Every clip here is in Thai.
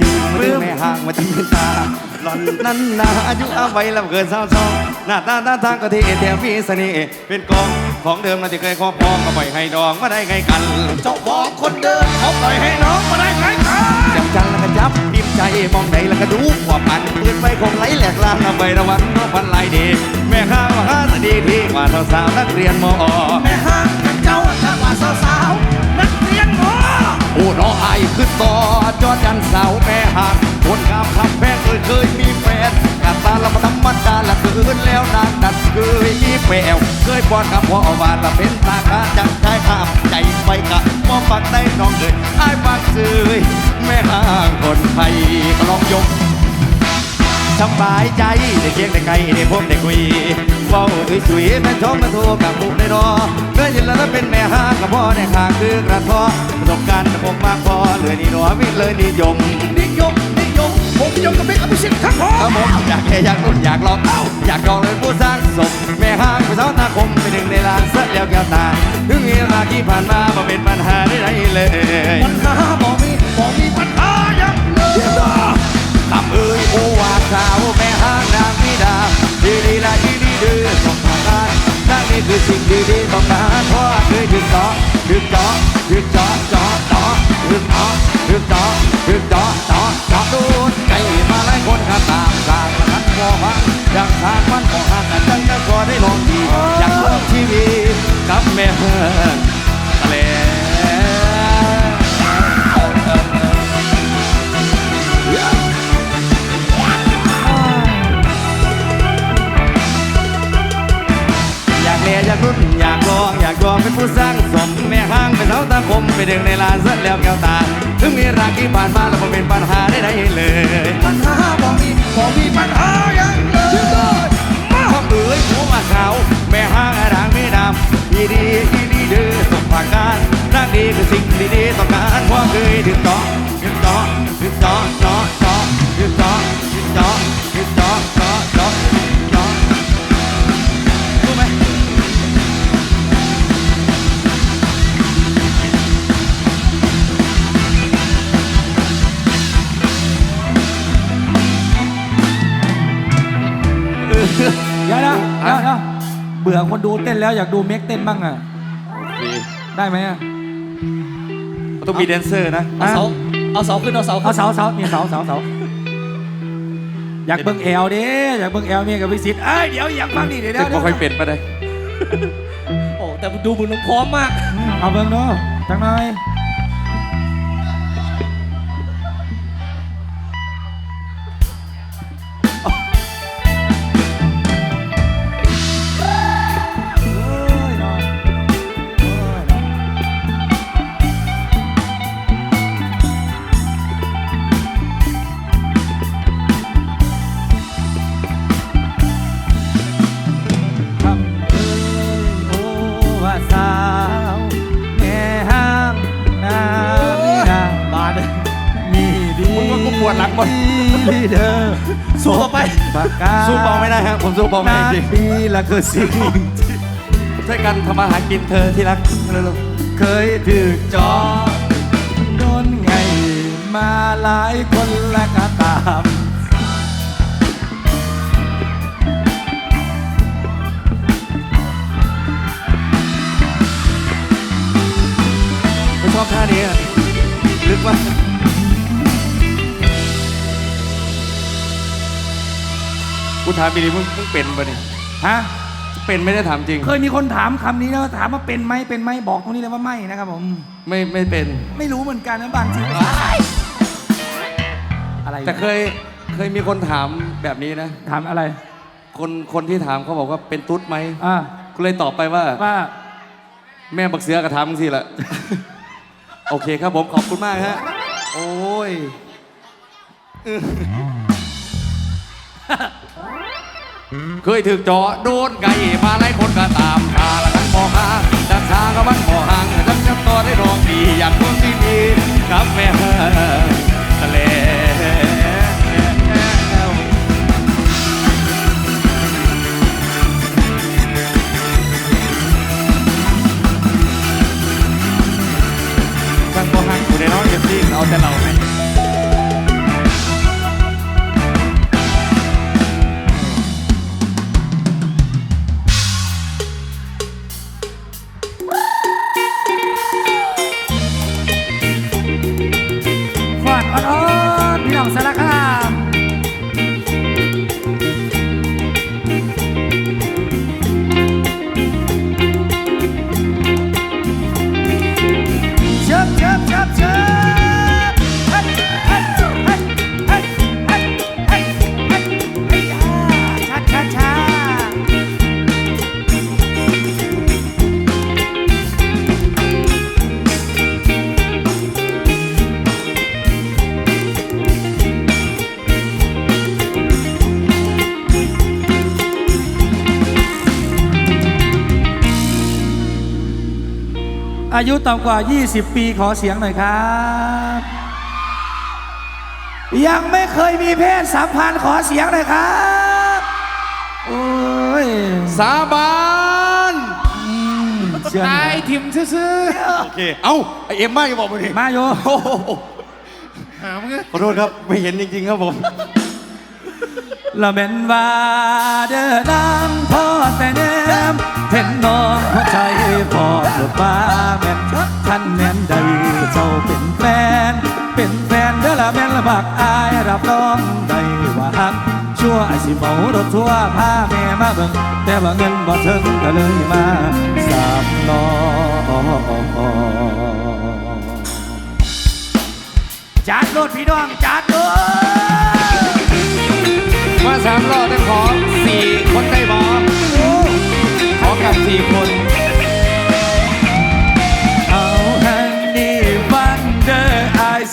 จริงมือแม่ห่างมาที่ตาหล่อนนั้นนาอายุอาไว้แล้วเกินสาวสองหน้าตาท่าทางก็เท่แถมมีเสน่ห์เป็นกองของเดิมนะที่เคยครอบครองก็ปล่อยให้ดองมาได้ไงกัน เจ้าของคนเดิมเขาปล่อยให้น้องมาได้ไงกันจับจันแล้วก็จับดิมใจมองใดแล้วก็ดูว่าปันปืนไปคงไหลแหลกลางระเบระวันน้องพันลายดีแม่ข้าวหาสดีที่กว่าสาวๆนักเรียนมอแม่ห้างเจ้าถ้าว่าสาวๆ โอ้น้องไอายขึ้นต่อจอดยันเสาแม่หักคนกำคำแพงเคยเคยมีแฟนกัดตาละธรรมดาละคืนแล้วนางนัดเคยมีแปวเคยปอนกับพ่อวานละเป็นตาคาจังใจข้ามใจไปกะมองปักได้น้องเลยไอ้ายปักซื้อแม่ห่างคนไทยก็ลองยกสบายใจได้เคียงได้ไกลได้พบได้คุย เว้าสวยสวยๆแม่ชมมาโทรกับบุกได้รอเมื่อเห็นแล้วเป็นแม่ห้างกับพ่อได้ข้างคือกระท้อประสบการณ์ผมมากพอเลยนี่หนอวิเลยนิยมนิยมนิยมผมนิยมกับเบกอภิสิทธิ์ครับผถ้ามผมอยากแค่อยากรุ่นอยากลองเอ้าอยากลองเลยผู้สร้างสมแม่ห้างผู้สาวตาคมเป็นหนึ่งในลานเสีแล้วแก้วตาถึงเวลาที่ผ่านมาบ่เป็นปัญหาใดๆเลยปัญหาบ่มี ดีดีๆต้องมาเพราะว่าเคยถึงเจาะถึงเจาะถึงเจาะเจาะเจาะถึงเจาะถึงเจาะถึงเจาะเจาะเจาะดูใจมาหลายคนข้าตามกลางนันมอหังอยากทางมันของหันจังก็ขอได้ลองดีอยากลองชีวิตกับแม่ เป็นผู้สร้างสมแม่ห้างเป็นสาตาคมไปดึงในลานเสร็จแล้วแก้วตา ถึงมีรักที่ผ่านมาแล้วมันเป็นปัญหาได้ไหนเลยปัญหาบอกมีบอกมีปัญหาอย่างเลยมาเอ๋ยผู้มาสาวแม่ห้างอารางไม่ดำอีดีอีดีเด้อส่งผ่านการรักดีคือสิ่งดีๆต้องการพราะเคยถึงต่อง บื่อคนดูเต้นแล้วอยากดูเม็กเต้นบ้างอะ โอเคได้ไหมอะต้องมีแดนเซอร์นะเอาเสาเอาเสาขึ้นเอาเสาเอาขึ้นเสาเสานี่เสาเสาเสาอยากเบิ่งแอลเด้อยากเบิ่งแอลเมียกับพิสิทธิ์เอ้ยเดี๋ยวอยากฟังนี่เดี๋ยวเดี๋แต่ยวเดี๋ก็ยวค่อยเป็นไปได้โอ้แต่ดูบุญพร้อมมากอืมเอาเบิ่งเนาะจังหน่อย ดีเด้อสู้ต่อไปปากกาสู้เบาไม่ได้ครับผมสู้เบาไม่นาได้จริงดีละคือสิ่งช่วยกันทำมาหากินเธอที่รักเร็วเคยถือจอโดนไงมาหลายคนและก็ตามๆไม่ชอบท่านี้อะลึกว่า กูถามปีนี้มึงมึงเป็นปะเนี่ยฮะ เป็นไม่ได้ถามจริง เคยมีคนถามคำนี้แล้วถามว่าเป็นไหมเป็นไหมบอกตรงนี้เลยว่าไม่นะครับผม ไม่ไม่เป็น ไม่รู้เหมือนกันนะบางทีอะไรแต่เคยเคยมีคนถามแบบนี้นะ ถามอะไร คนคนที่ถามเขาบอกว่าเป็นตุ๊ดไหมอ่าก็เลยตอบไปว่าว่าแม่บักเสือกระทำสิละ โอเคครับผมขอบคุณมากฮะ โอ้ย เคยถึกจอโดนไก่มาไล่คนก็ตามตาละกันมองหาดักทางก็มันมองห่างจับจับต่อได้รองดีอยากคนที่ดีกับแม่ทะเลช่างก็หักอยู่ในน้องเอฟซีเอาแต่เรา อายุต่ำกว่า 20 ปีขอเสียงหน่อยครับ ยังไม่เคยมีเพศสัมพันธ์ขอเสียงหน่อยครับโอ้ยสาบานเชื่อหน่ตาอยยทิมซื่อโอเค เอ้าไอเอ็มมาอยู่บอกมาดิมาโยโอ้โหๆหามึงขอโทษครับ ไม่เห็นจริงๆครับผม ละเม็นว่าเดินนางพ่อแต่เนมเห็นน้องหัวใจพอหลุดมาแม่น ท่านแม่นใดเจ้าเป็นแฟน เป็นแฟนเด้อละแม่นละบักอายรับรองได้ว่าฮักชั่วไอสิเมารถทั่วพาแม่มาเบิ่งแต่ว่าเงินบ่ถึงก็เลยมาสามล้อจัดรถพี่น้องจัดรถมาสามรอบได้ขอสี่คนได้บอขอกับสี่คน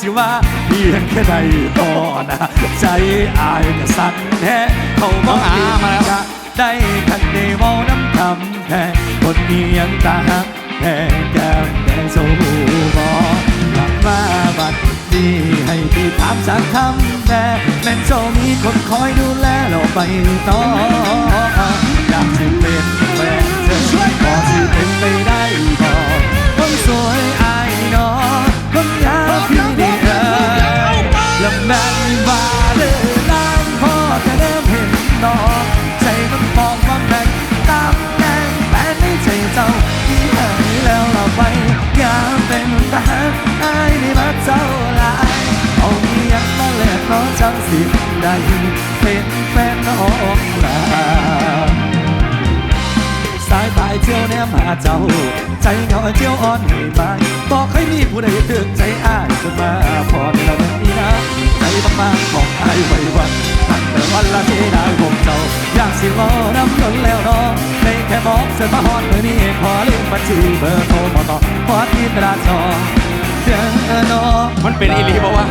สิว่าเพียงแค่ใดต่อนะใจอายก็สั่นแท้เขาบน้ออกงอามาแล้วจะได้ทันได้เมาน้ำคำแท้คนนี้ยังตาหักแท้แก้มแดงสู้บอกลับมาบัดนี้ให้พี่ถามสักคำแท้แม่นเจ้ามีคนคอยดูแลเราไปต่อ เสร็จมาฮอดเมื่อนี้ขอลืมบัญชีเบอร์โทรมาต่อขอที่ตราจอเดือนนอมันเป็นอีหลีบอกว่า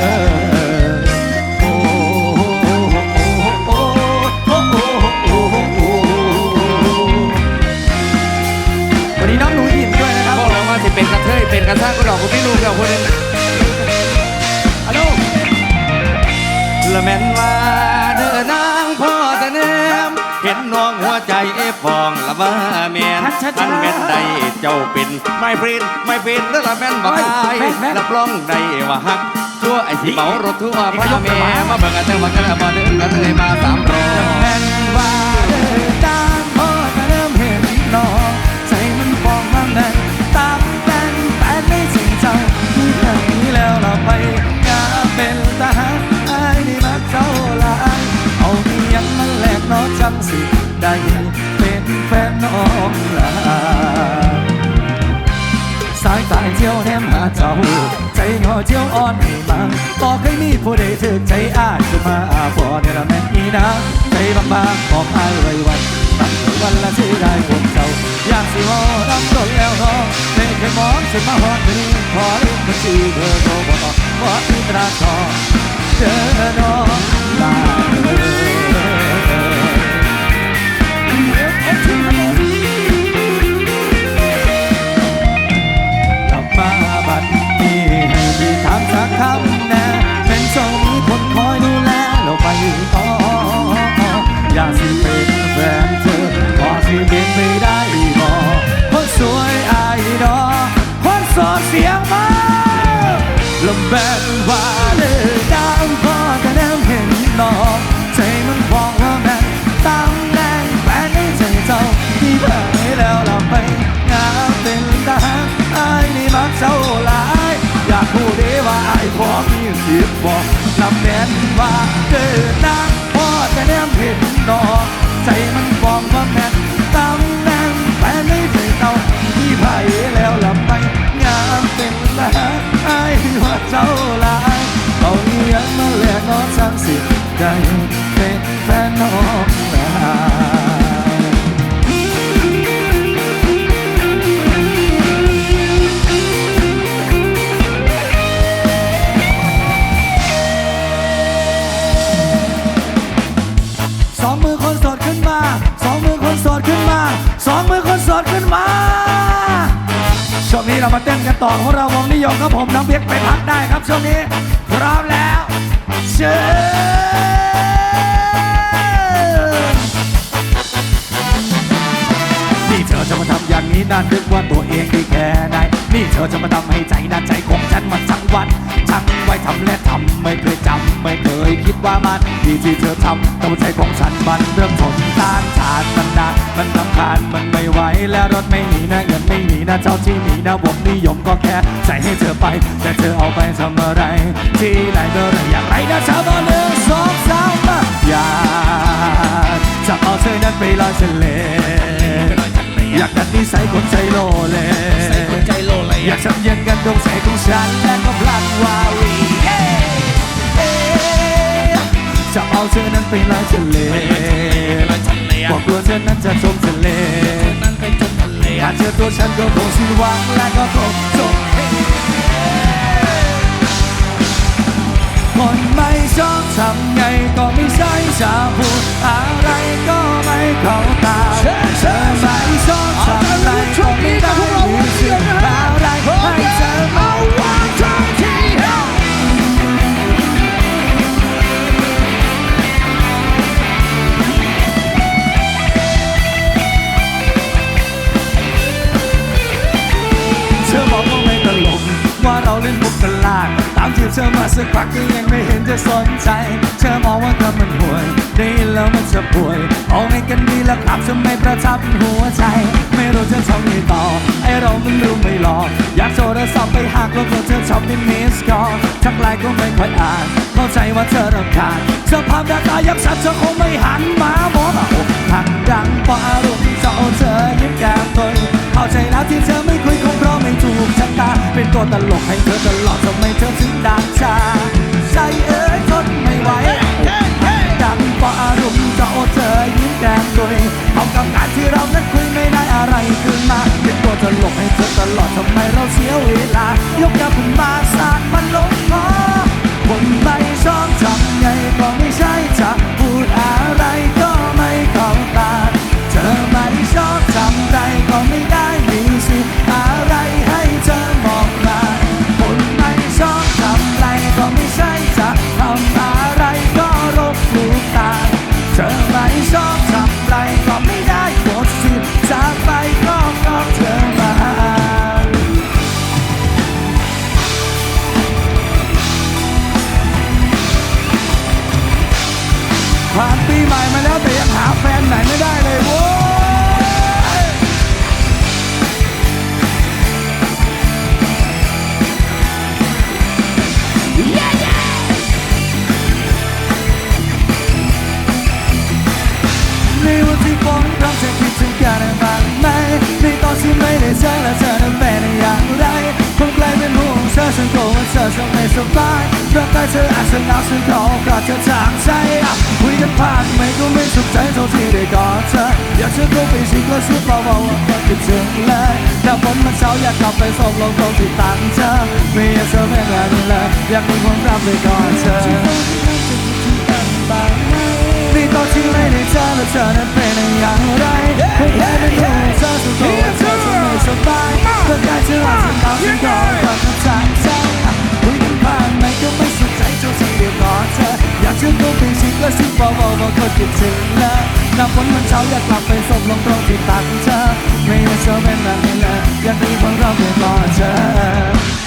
เออโอ้โอ้โอ้โอ้โอ้โอ้โอ้วันนี้น้องหนูหยินด้วยนะครับบอกแล้วว่าจะเป็นกระเทยเป็นกระซ่างก็ดอกคนที่ลูกเดียวคนหนึงฮัลโหลละแม่นว่า ใจเอฟฟองละว่าแม่นท่านแม่นใดเจ้าเป็นไม่ปรินไม่ปรินแล้วละแม่นบ่ตายรับรองได้ว่าฮักชั่วไอ้ที่เมารถทั่วพ่อแม่มาเบิ่งกันเถอะว่ากันบ่เดินกันเลยมาสามรอแม่นว่า ผู้ใดถึกใจอาจจะมาอาพอเนี่ยละแม่นอีนะใจบางๆของอายไว้วันตั้งวันละสิได้ผมเจ้าอยากสิวอน้ำตนแล้วน้องไม่เคยมองสิมาหอดนี้ขอลืมบัญชีเบอร์โทรบ่ต่อขอที่ตราจอเจอน้องลาเอ่กลับ ของเราวงนิยมครับผมน้องเบียกไปพักได้ครับช่วงนี้ พร้อมแล้ว เชิญนี่เธอจะมาทำอย่างนี้นานนึกว่าตัวเองดีแค่ไหนนี่เธอจะมาทำให้ใจนานใจของฉันมันทั้งวันชักไว้ทำและทำไม่เคยจำไม่เคยคิดว่ามันดีที่เธอทำแต่ใจของฉันมันเริ่มทนต้านทานมันนานมันลำคาญมัน ไม่ไหวแล้วรถไม่มีนะเงินไม่มีนะเจ้าที่มีนะวงนิยมก็แค่ใจให้เธอไป แต่เธอเอาไปทำอะไร ที่ไหนเมื่อไหรอย่างไรนะชาวบ้านหนึ่งสองสามมาอยากจะเอาเธอนั้นไปลอยทะเลอยากดัดนิสัยคนใจโลเลใจโลเลยอยากทำอยังกันดวงใจของฉันและก็พลันวาวีเอ้เอ้จะเอาเธอนั้นไปลอยทะเลลอ ยทะเลบอกกลัวเธอนั้นจะจมทะเลนั่นไปจมทะเลถ้าเจอตัวฉันก็คงสิ้นหวังและก็คงจบคนไม่ชอบทำไงก็ไม่ใช่จะพูดอะไรก็ไม่เข้าตาเธอไม่ชอบทำอะไรก็ไม่ได้ ธอบอกว่าไม่ตลกว่าเราเล่นมุกกันลากตามที่เธอมาสักพักก็ยังไม่เห็นจะสนใจ เธอมองว่าเธอมันห่วยได้ยินแล้วมันจะป่วยเอาไงกันดีละครับจะไม่ประทับหัวใจ ไม่รู้จะทำไงต่อ ไอเรามันรู้ไม่หลอกอยากโทรศัพท์ไปหากล้วก็เธอชอบเป็นมิสกอลทักไลน์ก็ไม่ค่อยอ่าน เข้าใจว่าเธอรำคาญสภาพหน้าตายักษ์สัตว์เธอคงไม่หันมาหมอมาอกหักดังปารุ่มเจ้าเธอยิ้มแก้มตัวเข้าใจแล้วที่เธอไม่ เป็นตัวตลกให้เธอตลอดทำไมเธอถึงด่างชาใจเอ๋ยทนไม่ไหวดังปารุ่มเจ้าเธอยิ้มแก้มตุยเอากับการที่เรานั้นคุยไม่ได้อะไรขึ้นมา เป็นตัวตลกให้เธอตลอดทำไมเราเสียเวลายกกระผมมาสาดมันลงคอคน ฉันกลัวว่าเธอจะไม่สบายร่างกายเธออาจจะหนาวฉันขอกอดเธอทางใจคุยกันผ่านไม่ก็ไม่สุขใจเท่าที่ได้กอดเธออยากจะเข้าไปสิกระซิบเบาๆว่าก็คิดถึงเลยแต่ฝนมันเช้าอยากกลับไปสบลงตรงที่ตั้งเธอไม่อยากเธอเป็นแบบนี้เลยอยากมีความรักไปกอดเธอนี่ตอนที่ไม่ได้เจอแล้วเธอนั้นเป็นอย่างไรให้แค่เป็นห่วงเธอสักคนว่าเธอจะไม่ สบายเพื่อกายเธออาจจะหนาวฉันก็ความเข้าใจใจคุยกันผ่านไหนก็ไม่สนใจจนฉันเดียวกอดเธออยากเชื่อตัวเป็นสิก็สิบอกบอกว่าคนคิดถึงนะน้ำฝนมันเช้าอยากกลับไปสบลงตรงที่ตักเธอไม่อยากเธอเป็นแบบนี้เลยอยากมีความรักไปกอเธอ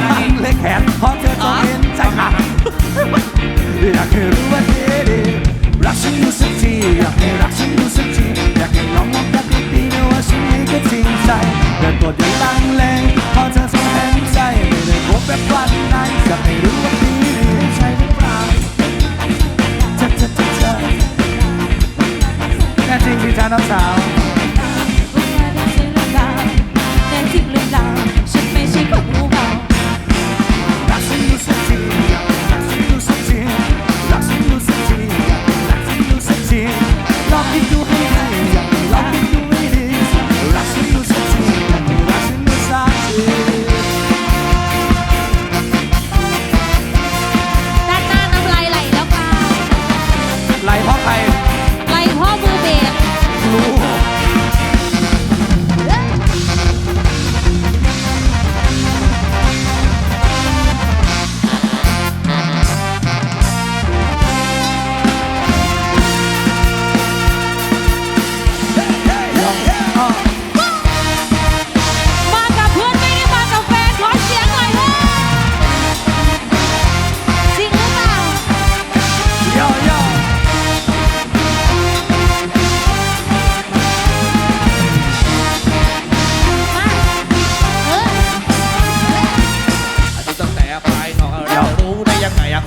แต่ตัวเธอทั้งเล็กแขนเพราะเธอต้องเห็นใจค่ะอยากให้รู้ว่าดีดีรักฉันรู้สึกทีอยากให้รักฉันรู้สึกทีอยากให้ลองมองกันดีๆนะว่าฉันนี้ก็จริงใจแต่ตัวเดียวตั้งเลงเพราะเธอต้องเห็นใจไม่ได้พบแบบวันไหนอยากให้รู้ว่าดีดีใช่หรือเปล่าเธอเธอเธอเธอแน่จริงพี่จ้าน้องสาว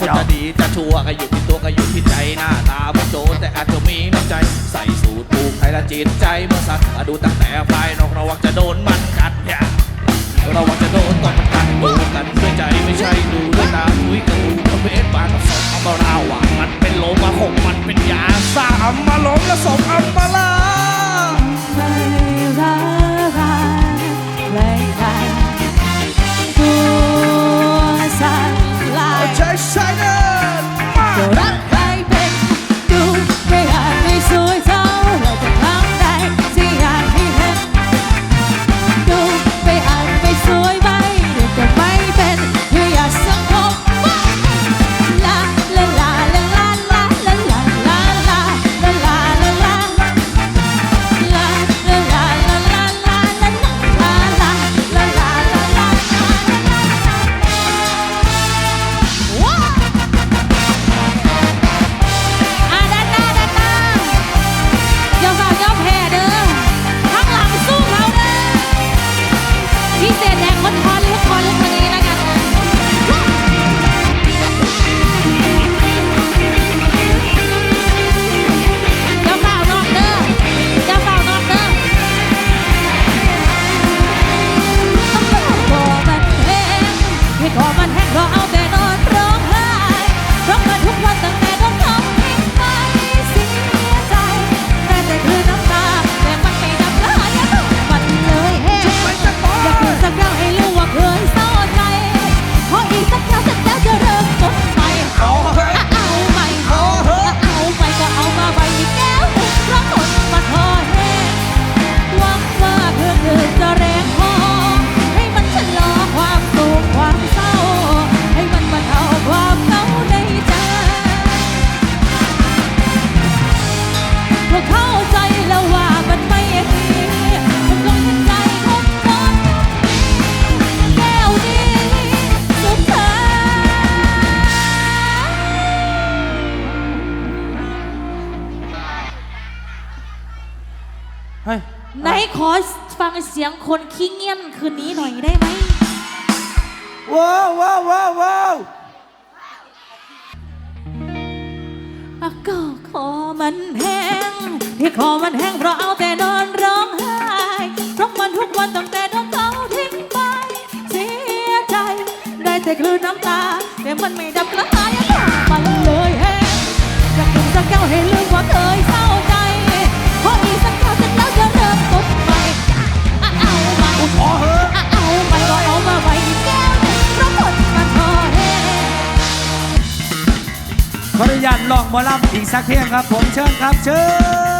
คนจะดีจะชั่วก็อยู่ที่ตัวก็อยู่ที่ใจหน้าตาผู้โจรแต่อาจจะมีน้ำใจ ใส่สูตรผูกไทยละจิตใจเมื่อสัตว์ดูตั้งแต่ภายนอกระวังจะโดนมันกัดอย่าระวังจะโดนตอนมันกัดดูกันด้วยใจไม่ใช่ดูด้วยตาคุยกันดูประเภทปากกับสองอัมบาราหวานมันเป็นโลมาหกมันเป็นยาสาอัมมาล้มและสองอัมบารา ไหนขอฟังเสียงคนขี้เงียนคืนนี้หน่อยได้ไหมว้าวว้าวว้าวว้าวอะก็คอมันแห้งที่คอมันแห้งเพราะเอาแต่นอนร้องไห้เพราะมันทุกวันตั้งแต่โดนเขาทิ้งไป เสียใจ ได้แต่กลืนน้ำตา แต่มันไม่ดับกระหายอะค่ะ ญาตลองหมอลำอีกสักเพียงครับ ผมเชิญครับเชิญ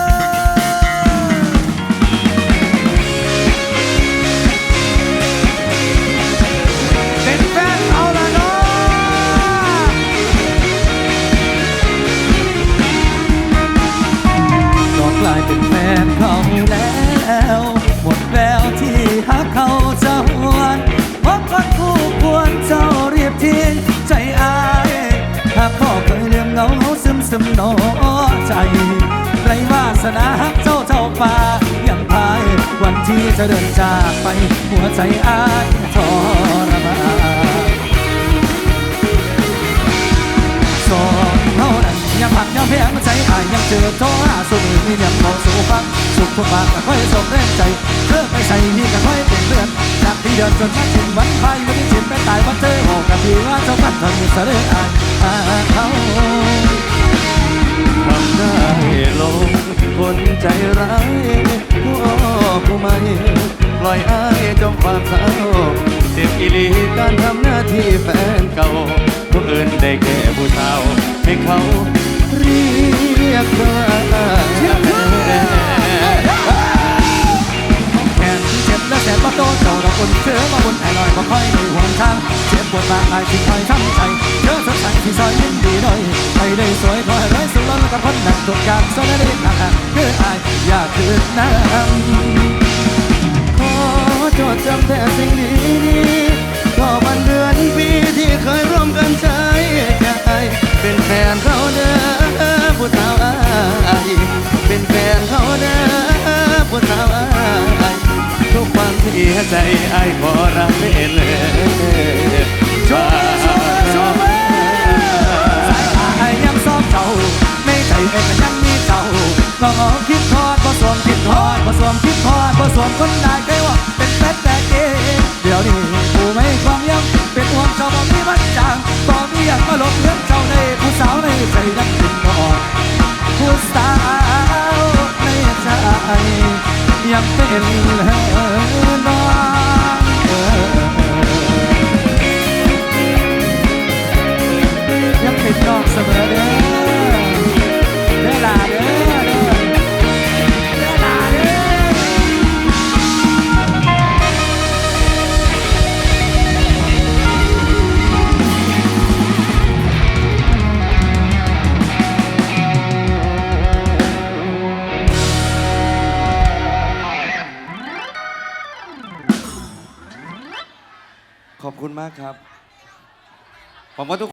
หนอใจ ไรวาสนาฮักเจ้าเจ้าป่ายังพาย วันที่จะเดินจากไป หัวใจอายทรมานสองเท่านั้นยังหักยังแพงใจอายยังเจอโทรหาสุดมียังมองสู่ฟัง สุขทุกปากก็ค่อยส่งแรงใจเธอไปใส่ที่ก็ค่อยเป็นเพื่อนจากที่เดินจนมาถึงวันพายวันที่ชิมไปตายวันเธอโอกกับที่ว่าเจ้ากันทำมีเสด็จอายอาเขา ได้ลง คนใจร้ายผู้อ้อผู้ไม่ปล่อยอายจมความเศร้าเจ็บอีหลีการทำหน้าที่แฟนเก่าผู้อื่นได้แค่ผู้สาให้เขาเรียกว่า เจ็บและแสบมาโตเจ้าอกคนเชื่อมาบนไอ้ลอยมาค่อยในห่วงทางเจ็บปวดมากอายที่คอยช้ำใจเธอสดใสที่ซอยยิ้มดีหน่อยไปได้สวยคอยร้อยสุดล้นกับคนหนักทุกางสนได้ทางคืออายอยากคืนน้ำขอจดจำแต่สิ่งดีๆก็วันเดือนปีที่เคยร่วมกันใช้ใจเป็นแฟนเขาเด้อผู้สาวอายเป็นแฟนเขาเด้อผู้สาวอาย ทุกความที่ใจไอายขอรับเป็นเลยโชว์โชว์โชว์สายตาไอ้ยังซ้อมเจ้าในใจเอ็นยังมีเจ้าลองเอาคิดทอดบ่สวมคิดทอดบ่สวมคิดทอดบ่สวมคนได้เคยว่าเป็นแฟนแต่เกเดี๋ยวนี้ผู้ไม่ความยังเป็นห่วงเจ้าบ่มีวันจางบ่มีอยากมาหลบเลี้ยงเจ้าในผู้สาวในใจยังเป็นนอนผู้สาวในใจยังเป็น ขอบ